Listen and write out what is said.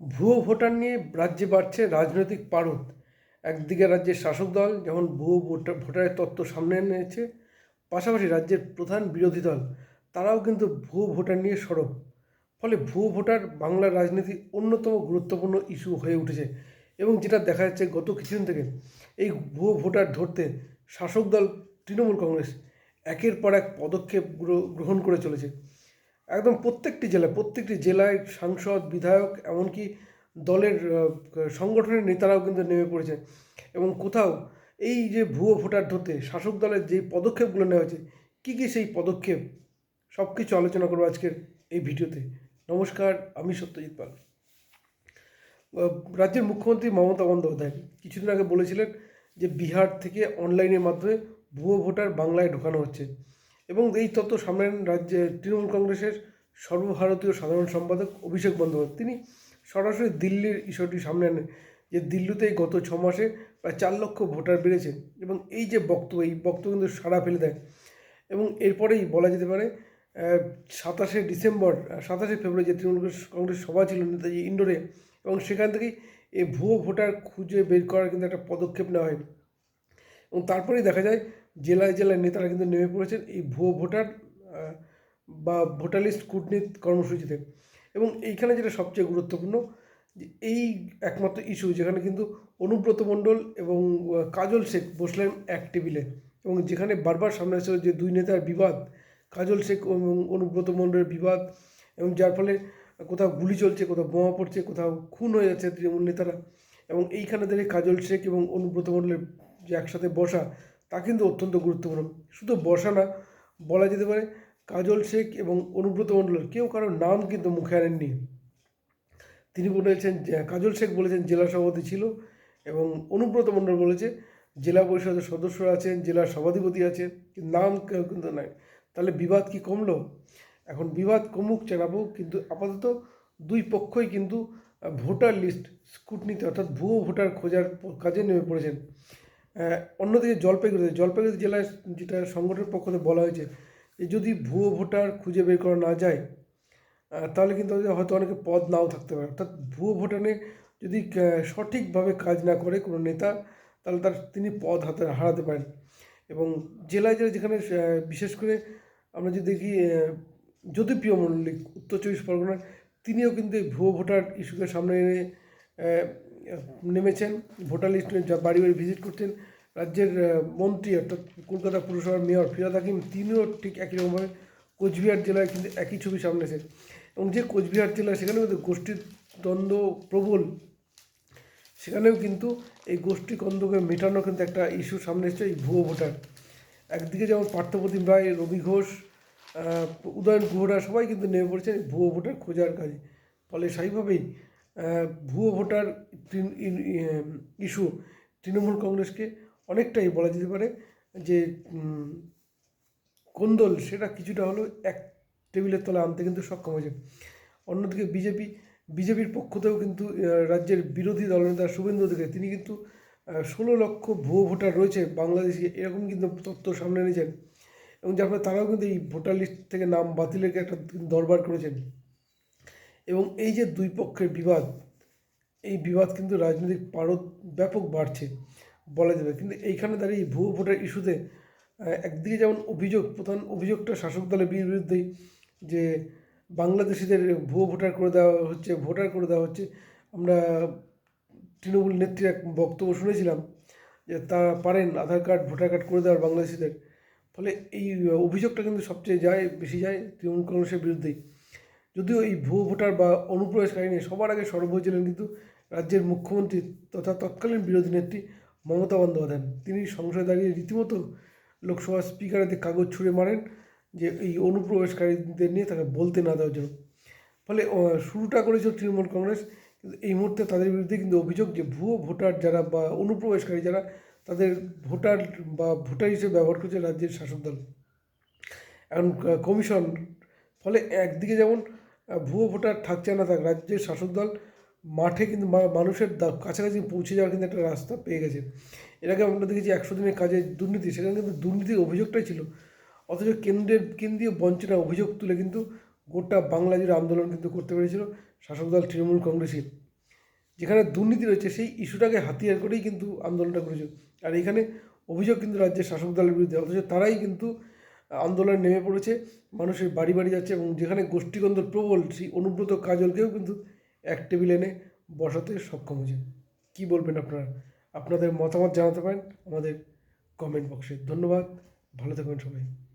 ভুয়ো ভোটার নিয়ে রাজ্যে বাড়ছে রাজনৈতিক পারদ। একদিকে রাজ্যের শাসক দল যেমন ভুয়ো ভোটার ভোটারের তত্ত্ব সামনে এনেছে, পাশাপাশি রাজ্যের প্রধান বিরোধী দল, তারাও কিন্তু ভুয়ো ভোটার নিয়ে সরব। ফলে ভুয়ো ভোটার বাংলার রাজনীতির অন্যতম গুরুত্বপূর্ণ ইস্যু হয়ে উঠেছে এবং যেটা দেখা যাচ্ছে গত কিছুদিন থেকে, এই ভুয়ো ভোটার ধরতে শাসক দল তৃণমূল কংগ্রেস একের পর এক পদক্ষেপ গ্রহণ করে চলেছে। একদম প্রত্যেকটি জেলায় প্রত্যেকটি জেলায় সাংসদ, বিধায়ক, এমনকি দলের সংগঠনের নেতারাও কিন্তু নেমে পড়েছে। এবং কোথাও এই যে ভুয়ো ভোটার ধরতে শাসক দলের যে পদক্ষেপগুলো নেওয়া হয়েছে, কী কী সেই পদক্ষেপ? সব কিছু আলোচনা করব আজকের এই ভিডিওতে। নমস্কার, আমি সত্যজিৎ পাল। রাজ্যের মুখ্যমন্ত্রী মমতা বন্দ্যোপাধ্যায় কিছুদিন আগে বলেছিলেন যে বিহার থেকে অনলাইনের মাধ্যমে ভুয়ো ভোটার বাংলায় ঢোকানো হচ্ছে। এবং এই তত্ত্ব সামনে রাজ্যে তৃণমূল কংগ্রেসের সর্বভারতীয় সাধারণ সম্পাদক অভিষেক বন্দ্যোপাধ্যায়। তিনি সরাসরি দিল্লির ইস্যুটি সামনে আনেন যে দিল্লিতেই গত ছ মাসে প্রায় চার লক্ষ ভোটার বেড়েছে এবং এই যে বক্তব্য, এই বক্তব্য কিন্তু সাড়া ফেলে দেয়। এবং এরপরেই বলা যেতে পারে সাতাশে ডিসেম্বর সাতাশে ফেব্রুয়ারি যে তৃণমূল কংগ্রেস সভা ছিল নেতাজি ইন্ডোরে এবং সেখান থেকেই এই ভুয়ো ভোটার খুঁজে বের করার কিন্তু একটা পদক্ষেপ নেওয়া হয়। এবং তারপরেই দেখা যায়, জেলায় জেলায় নেতারা কিন্তু নেমে পড়েছেন। এই ভুয়ো ভোটার বা ভোটার লিস্ট কূটনীত কর্মসূচিতে। এবং এইখানে যেটা সবচেয়ে গুরুত্বপূর্ণ, যে এই একমাত্র ইস্যু যেখানে কিন্তু অনুব্রত মণ্ডল এবং কাজল শেখ বসলেন এক টেবিলে এবং যেখানে বারবার সামনে আসছিল যে দুই নেতার বিবাদ, কাজল শেখ এবং অনুব্রত মণ্ডলের বিবাদ, এবং যার ফলে কোথাও গুলি চলছে, কোথাও বোমা পড়ছে, কোথাও খুন হয়ে যাচ্ছে তৃণমূল নেতারা। এবং এইখানে দাঁড়িয়ে কাজল শেখ এবং অনুব্রত মণ্ডলের যে একসাথে বসা, তা কিন্তু অত্যন্ত গুরুত্বপূর্ণ। শুধু বসা না, বলা যেতে পারে কাজল শেখ এবং অনুব্রত মণ্ডলের কেউ কারোর নাম কিন্তু মুখে আনেননি। তিনি বলেছেন কাজল শেখ বলেছেন জেলা সভাপতি ছিল এবং অনুব্রত মণ্ডল বলেছে জেলা পরিষদের সদস্যরা আছেন, জেলার সভাধিপতি আছে নাম কেউ কিন্তু নাই। তাহলে বিবাদ কি কমলো? এখন বিবাদ কমুক চেনাবো কিন্তু আপাতত দুই পক্ষই কিন্তু ভোটার লিস্ট স্কুটনিতে অর্থাৎ ভুয়ো ভোটার খোঁজার কাজে নেমে পড়েছেন। অন্যদিকে জলপাইগুড়িতে, জলপাইগুড়ি জেলায় যেটা সংগঠনের পক্ষ থেকে বলা হয়েছে যদি ভুয়ো ভোটার খুঁজে বের করা না যায় তাহলে কিন্তু হয়তো অনেকে পদ নাও থাকতে পারে। অর্থাৎ ভুয়ো ভোটারে যদি সঠিকভাবে কাজ না করে কোনো নেতা, তাহলে তার তিনি পদ হাতে হারাতে পারেন। এবং জেলায় জেলায় যেখানে বিশেষ করে আমরা যদি দেখি জ্যোতিপ্রিয় মল্লিক, উত্তর চব্বিশ পরগনার, তিনিও কিন্তু এই ভুয়ো ভোটার ইস্যুকে সামনে এনে নেমেছেন, ভোটার লিস্ট বাড়ি বাড়ি ভিজিট করছেন। রাজ্যের মন্ত্রী অর্থাৎ কলকাতা পুরসভার মেয়র ফিরাদ হাকিম, তিনিও ঠিক একই রকমভাবে কোচবিহার জেলায় কিন্তু একই ছবি সামনে এসেছে। এবং যে কোচবিহার জেলা সেখানেও কিন্তু গোষ্ঠীর দ্বন্দ্ব প্রবল। সেখানেও কিন্তু এই গোষ্ঠী কন্দকে মেটানো কিন্তু একটা ইস্যু সামনে এসেছে এই ভুয়ো ভোটার। একদিকে যেমন পার্থপ্রতিম রায়, রবি ঘোষ উদয়ন গুহরা, সবাই কিন্তু নেমে পড়েছেন ভুয়ো ভোটার খোঁজার কাজে। ফলে সেইভাবেই ভুয়ো ভোটার ইস্যু তৃণমূল কংগ্রেসকে অনেকটাই বলা যেতে পারে যে কোন্দল সেটা কিছুটা হলেও এক টেবিলের তলে আনতে কিন্তু সক্ষম হয়েছে। অন্যদিকে বিজেপি, বিজেপির পক্ষ থেকেও কিন্তু রাজ্যের বিরোধী দলনেতা শুভেন্দু অধিকারী, তিনি কিন্তু ষোলো লক্ষ ভুয়ো ভোটার রয়েছে বাংলাদেশে, এরকম কিন্তু তথ্য সামনে এনেছেন। এবং যার ফলে তারাও কিন্তু এই ভোটার লিস্ট থেকে নাম বাতিলের একটা দরবার করেছেন। এবং এই যে দুই পক্ষের বিবাদ, এই বিবাদ কিন্তু রাজনৈতিক পারদ ব্যাপক বাড়ছে। বলা যাবে। কিন্তু এইখানে দাঁড়িয়ে ভুয়ো ভোটার ইস্যুতে একদিকে যেমন অভিযোগ, প্রধান অভিযোগটা শাসক দলের বিরুদ্ধেই যে বাংলাদেশিদের ভুয়ো ভোটার করে দেওয়া হচ্ছে, ভোটার করে দেওয়া হচ্ছে, আমরা তৃণমূল নেত্রীর এক বক্তব্য শুনেছিলাম যে তা পারেন আধার কার্ড, ভোটার কার্ড করে দেওয়ার বাংলাদেশিদের। ফলে এই অভিযোগটা কিন্তু সবচেয়ে যায়, বেশি যায় তৃণমূল কংগ্রেসের বিরুদ্ধেই। যদিও এই ভুয়ো ভোটার বা অনুপ্রবেশকারী নিয়ে সবার আগে সরব হয়েছিলেন কিন্তু রাজ্যের মুখ্যমন্ত্রী তথা তৎকালীন বিরোধী নেত্রী মমতা বন্দ্যোপাধ্যায়। তিনি সংসদে দাঁড়িয়ে রীতিমতো লোকসভা স্পিকারের কাগজ ছুঁড়ে মারেন যে এই অনুপ্রবেশকারীদের নিয়ে তাকে বলতে না দেওয়ার জন্য। ফলে শুরুটা করেছিল তৃণমূল কংগ্রেস, কিন্তু এই মুহূর্তে তাদের বিরুদ্ধে কিন্তু অভিযোগ যে ভুয়ো ভোটার যারা বা অনুপ্রবেশকারী যারা, তাদের ভোটার বা ভোটার হিসেবে ব্যবহার করছে রাজ্যের শাসক দল। এখন কমিশন, ফলে একদিকে যেমন ভুয়ো ভোটার থাকছে না থাক রাজ্যের শাসক দল মাঠে কিন্তু মানুষের কাছাকাছি পৌঁছে যাওয়ার কিন্তু একটা রাস্তা পেয়ে গেছে। এর আগে আমরা দেখেছি একশো দিনের কাজে দুর্নীতি, সেখানে কিন্তু দুর্নীতির অভিযোগটাই ছিল। অথচ কেন্দ্রের কেন্দ্রীয় বঞ্চনা অভিযোগ তুলে কিন্তু গোটা বাংলা জুড়ে আন্দোলন কিন্তু করতে পেরেছিল শাসক দল তৃণমূল কংগ্রেসই যেখানে দুর্নীতি রয়েছে, সেই ইস্যুটাকে হাতিয়ার করেই কিন্তু আন্দোলনটা করেছে। আর এখানে অভিযোগ কিন্তু রাজ্যের শাসক দলের বিরুদ্ধে, অথচ তারাই কিন্তু আন্দোলনে নেমে পড়েছে, মানুষের বাড়ি বাড়ি যাচ্ছে এবং যেখানে গোষ্ঠীগন্ধ প্রবল, সেই অনুব্রত কাজলকেও কিন্তু এক টেবিল এনে বসাতে সক্ষম হয়েছে কী বলবেন আপনারা? আপনাদের মতামত জানাতে পারেন আমাদের কমেন্ট বক্সে ধন্যবাদ। ভালো থাকবেন সবাই।